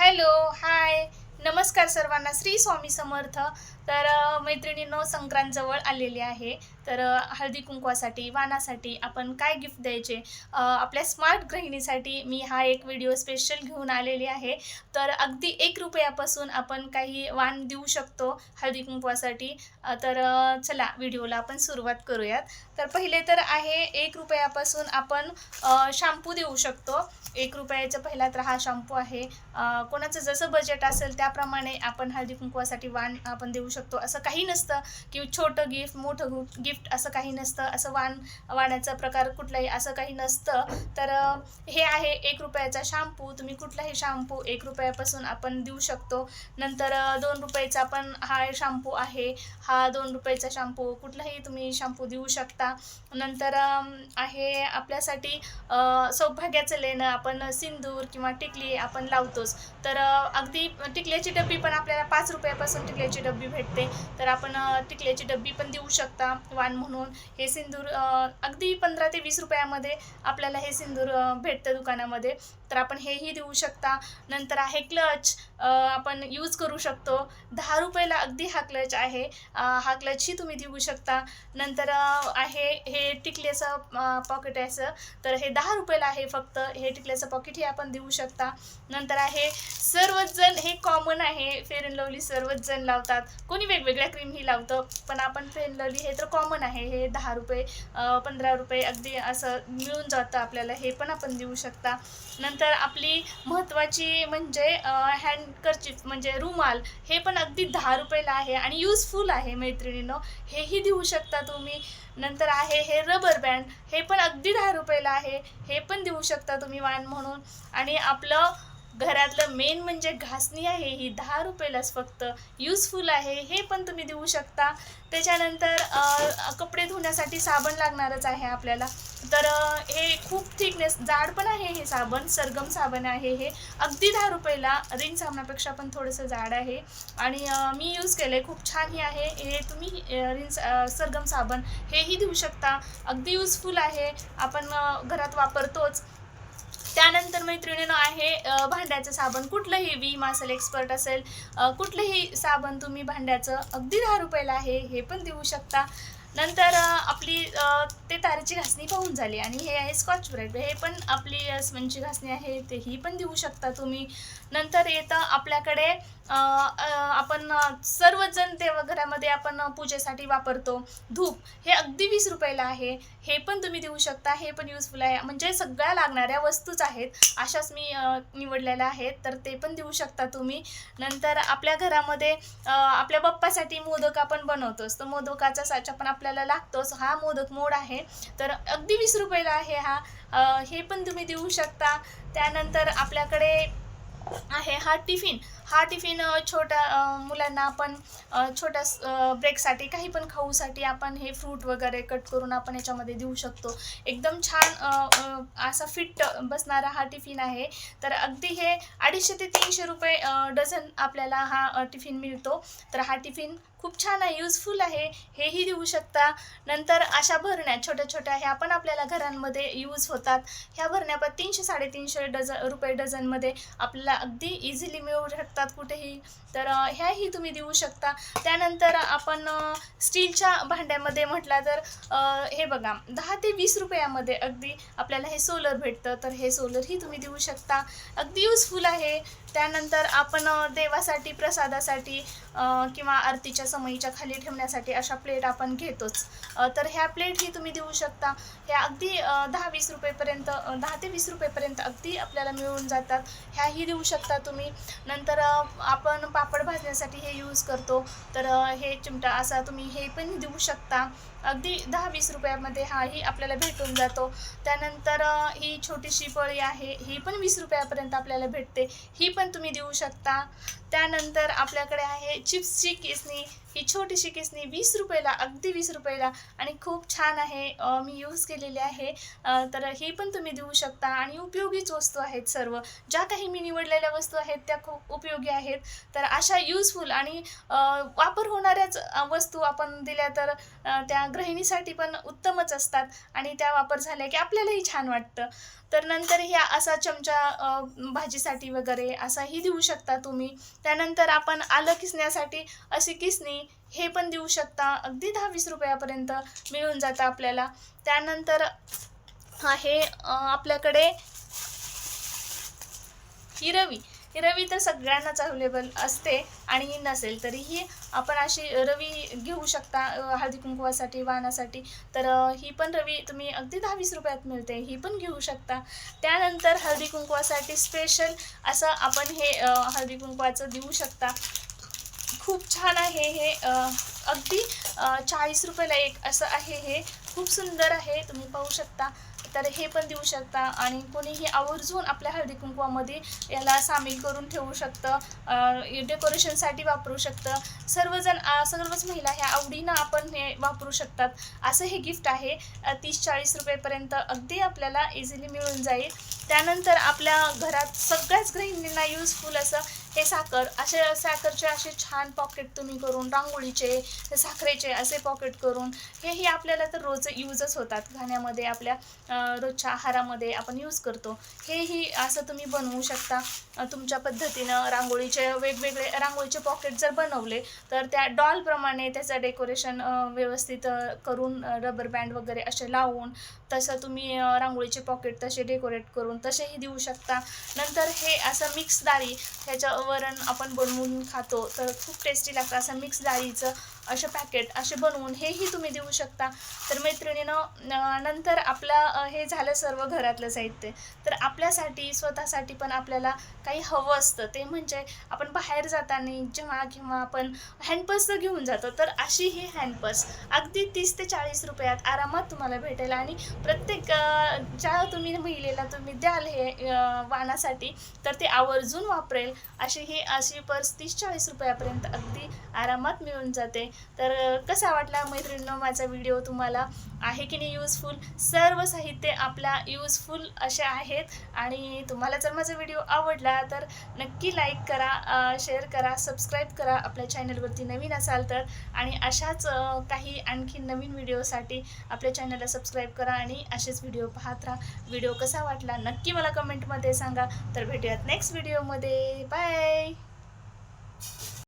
Hello hi. नमस्कार सर्वांना श्री स्वामी समर्थ. तर मैत्रिणींनो संक्रांतजवळ आलेली आहे. तर हळदी कुंकवासाठी वाणासाठी आपण काय गिफ्ट द्यायचे? आपल्या स्मार्ट गृहिणीसाठी मी हा एक व्हिडिओ स्पेशल घेऊन आलेली आहे. तर अगदी एक रुपयापासून आपण काही वाण देऊ शकतो हळदी कुंकवासाठी. तर चला व्हिडिओला आपण सुरुवात करूयात. तर पहिले तर आहे एक रुपयापासून आपण शॅम्पू देऊ शकतो. एक रुपयाचा पहिला तर हा शॅम्पू आहे. कोणाचं जसं बजेट असेल त्याप्रमाणे आपण हळदी कुंकवासाठी वाण आपण देऊ शकतो. असं काही नसतं की छोटं गिफ्ट मोठं गिफ्ट असं काही नसतं असं वाण वाण्याचा प्रकार कुठलाही असं काही नसतं. तर हे आहे एक रुपयाचा शॅम्पू तुम्ही कुठलाही शॅम्पू एक रुपयापासून आपण देऊ शकतो. नंतर दोन रुपयाचा पण हा शॅम्पू आहे. हा दोन रुपयाचा शॅम्पू कुठलाही तुम्ही शॅम्पू देऊ शकता. नंतर आहे आपल्यासाठी सौभाग्याचं लेणं. आपण सिंदूर किंवा टिकली आपण लावतोच. तर अगदी टिकल्याची डब्बी पण आपल्याला पाच रुपयापासून टिकल्याची डब्बी भेटते. तर आपण टिकल्याची डब्बी पण देऊ शकता. पान म्हणून हे सिंदूर अगदी पंधरा ते वीस रुपयामध्ये आपल्याला हे सिंदूर भेटतं दुकानामध्ये. तर आपण हेही देऊ शकता. नंतर आहे क्लच. आपण यूज करू शकतो. दहा रुपयाला अगदी हा क्लच आहे. हा क्लचही तुम्ही देऊ शकता. नंतर आहे हे टिकल्याचं पॉकेट आहे तर हे दहा रुपयाला आहे फक्त. हे टिकल्याचं पॉकेटही आपण देऊ शकता. नंतर आहे सर्वच जण हे कॉमन आहे. फेअर अँड लवली सर्वच जण लावतात. कोणी वेगवेगळ्या क्रीमही लावतं पण आपण फेअर अँड लवली हे तर कॉमन आहे. हे दहा रुपये पंधरा रुपये अगदी असं मिळून जातं आपल्याला. हे पण आपण देऊ शकता. नंतर आपली महत्त्वाची म्हणजे हँड हँडकरचिफ म्हणजे रुमाल हे पण अगदी दहा रुपयाला आहे आणि यूजफुल आहे मैत्रिणीनं. हेही देऊ शकता तुम्ही. नंतर आहे हे रबर बँड हे पण अगदी दहा रुपयाला आहे. हे पण देऊ शकता तुम्ही वाण म्हणून. आणि आपलं घरातलं मेन म्हणजे घासणी आहे ही दहा रुपयालाच फक्त. यूजफुल आहे हे पण तुम्ही देऊ शकता. त्याच्यानंतर अ, धुण्यासाठी साबण लागणारच आहे आपल्याला. तर हे खूप थिकनेस जाड पण आहे हे साबण सरगम साबण आहे हे. अगदी दहा रुपयाला रिंग साबणापेक्षा पण थोडंसं जाड आहे. आणि मी यूज केलं आहे खूप छान हे आहे. हे तुम्ही रिंग सरगम साबण हेही देऊ शकता. अगदी युजफुल आहे. आपण घरात वापरतोच. त्यानंतर मैत्रिणीनं आहे भांड्याचं साबण. कुठलंही वी मासल एक्सपर्ट असेल कुठलंही साबण तुम्ही भांड्याचं अगदी दहा रुपयाला आहे हे पण देऊ शकता. नंतर आपली ते तारेची घासणी पाहून झाली आणि हे आहे स्कॉच ब्राईट हे पण आपली स्पंजची घासणी आहे ते ही पण देऊ शकता तुम्ही. नंतर येतं आपल्याकडे आपण सर्वजण देवघरामध्ये आपण पूजेसाठी वापरतो धूप. हे अगदी वीस रुपयाला आहे. हे पण तुम्ही देऊ शकता. हे पण युजफुल आहे. म्हणजे सगळ्या लागणाऱ्या वस्तूच आहेत. अशाच मी निवडलेल्या आहेत. तर ते पण देऊ शकता तुम्ही. नंतर आपल्या घरामध्ये आपल्या बाप्पासाठी मोदक आपण बनवतोच. तर मोदकाचा साचा पण आपल्या आपल्याला लागतोच हा मोदक मोड आहे. तर अगदी वीस रुपयाला आहे हा. हे पण तुम्ही देऊ शकता. त्यानंतर आपल्याकडे आहे हा टिफिन. हा टिफिन छोट्या मुलांना आपण छोट्या ब्रेकसाठी काही पण खाऊसाठी आपण हे फ्रूट वगैरे कट करून आपण याच्यामध्ये देऊ शकतो. एकदम छान असा फिट बसणारा हा टिफिन आहे. तर अगदी हे अडीचशे ते तीनशे रुपये डझन आपल्याला हा टिफिन मिळतो. तर हा टिफिन खूप छान आहे युजफुल आहे हेही देऊ शकता. नंतर अशा भरण्या छोट्या छोट्या ह्या पण आपल्याला घरांमध्ये यूज होतात. ह्या भरण्या पण तीनशे साडेतीनशे डझन रुपये डझनमध्ये आपल्याला अगदी इझिली मिळू शकतात कुठेही. तर ह्याही तुम्ही देऊ शकता. त्यानंतर आपण स्टीलच्या भांड्यामध्ये म्हटला तर हे बघा दहा ते वीस रुपयामध्ये अगदी आपल्याला हे सोलर भेटतं. तर हे सोलरही तुम्ही देऊ शकता. अगदी यूजफुल आहे. त्यानंतर आपण देवासाठी प्रसादासाठी किंवा आरतीच्या समयीच्या खाली ठेवण्यासाठी अशा प्लेट आपण घेतोच. तर ह्या प्लेटही तुम्ही देऊ शकता. ह्या अगदी दहा वीस रुपयेपर्यंत दहा ते वीस रुपयेपर्यंत अगदी आपल्याला मिळून जातात. ह्याही देऊ शकता तुम्ही. नंतर आपण पापड भाजण्यासाठी हे यूज करतो. तर हे चिमटा असा तुम्ही हे पण देऊ शकता. अगदी दहा वीस रुपयामध्ये हाही आपल्याला भेटून जातो. त्यानंतर ही छोटीशी पळी आहे. ही पण वीस रुपयापर्यंत आपल्याला भेटते. ही पण तुम्ही देऊ शकता. त्यानंतर आपल्याकडे आहे चिप्सची किसणी ही छोटीशी केसनी वीस रुपयाला अगदी वीस रुपयाला आणि खूप छान आहे मी यूज केलेली आहे. तर ही पण तुम्ही देऊ शकता आणि उपयोगीच वस्तू आहेत सर्व. ज्या काही मी निवडलेल्या वस्तू आहेत त्या खूप उपयोगी आहेत. तर अशा यूजफुल आणि वापर होणाऱ्याच वस्तू आपण दिल्या तर त्या गृहिणीसाठी पण उत्तमच असतात आणि त्या वापर झाल्या की आपल्यालाही छान वाटतं. तर नंतर ह्या असा चमचा भाजीसाठी वगैरे असाही देऊ शकता तुम्ही. त्यानंतर आपण आलं किसण्यासाठी अशी किसणी हे पण देऊ शकता. अगदी दहा वीस रुपयापर्यंत मिळून जातं आपल्याला. त्यानंतर आहे आपल्याकडे ही रवी. ही रवी तर सगळ्यांनाच अवेलेबल असते आणि नसेल तरीही आपण अशी रवी घेऊ शकता हळदी कुंकवासाठी वाहनासाठी. तर ही पण रवी तुम्ही अगदी दहा वीस रुपयात मिळते. ही पण घेऊ शकता. त्यानंतर हळदी कुंकवासाठी स्पेशल असं आपण हे हळदी कुंकवाचं देऊ शकता. खूप छान आहे हे. अगदी चाळीस रुपयाला एक असं आहे हे. खूप सुंदर आहे तुम्ही पाहू शकता. तर हे पण देऊ शकता आणि कोणीही आवर्जून आपल्या हळदी कुंकवामध्ये याला सामील करून ठेवू शकतं. डेकोरेशनसाठी वापरू शकतं. सर्वजण सर्वच महिला ह्या आवडीनं आपण हे वापरू शकतात. असं हे गिफ्ट आहे. तीस चाळीस रुपयेपर्यंत अगदी आपल्याला इझिली मिळून जाईल. त्यानंतर आपल्या घरात सगळ्याच गृहिणींना युजफुल असं हे साखर असे साखरचे असे छान पॉकेट तुम्ही करून रांगोळीचे साखरेचे असे पॉकेट करून हेही आपल्याला तर रोज यूजच होतात. घाण्यामध्ये आपल्या रोजच्या आहारामध्ये आपण यूज करतो. हेही असं तुम्ही बनवू शकता. तुमच्या पद्धतीनं रांगोळीचे वेगवेगळे रांगोळीचे पॉकेट जर बनवले तर त्या डॉलप्रमाणे त्याचं डेकोरेशन व्यवस्थित करून रबर बँड वगैरे असे लावून तसं तुम्ही रांगोळीचे पॉकेट तसे डेकोरेट करून तसेही देऊ शकता. नंतर हे असं मिक्सदारी ह्याच्या वरण आपण बनवून खातो तर खूप टेस्टी लागतं. असं मिक्स डाळीचं असे पॅकेट असे बनवून हेही तुम्ही देऊ शकता. तर मैत्रिणीनं न- नंतर आपलं हे झालं सर्व घरातलं साहित्य. तर आपल्यासाठी स्वतःसाठी पण आपल्याला काही हवं असतं. ते म्हणजे आपण बाहेर जाताना जेव्हा किंवा आपण हँडपर्स घेऊन जातो तर अशी ही हँडपर्स अगदी तीस ते चाळीस रुपयात आरामात तुम्हाला भेटेल आणि प्रत्येक ज्या तुम्ही महिलेला तुम्ही द्याल हे वाणासाठी तर ते आवर्जून वापरेल. अशी ही अशी पर्स तीस चाळीस रुपयापर्यंत अगदी आरामात मिळून जाते. तर कसा वाटला मैत्रिणीनं माझा व्हिडिओ तुम्हाला? आहे की नाही यूजफुल सर्व साहित्य आपला यूजफुल असे आहेत. आणि तुम्हाला जर माझा व्हिडिओ आवडला तर नक्की लाईक करा शेअर करा सबस्क्राईब करा आपल्या चॅनलवरती नवीन असाल तर. आणि अशाच काही आणखी नवीन व्हिडिओसाठी आपल्या चॅनलला सबस्क्राईब करा आणि असेच व्हिडिओ पाहत राहा. व्हिडिओ कसा वाटला नक्की मला कमेंटमध्ये सांगा. तर भेटूयात नेक्स्ट व्हिडिओमध्ये बाय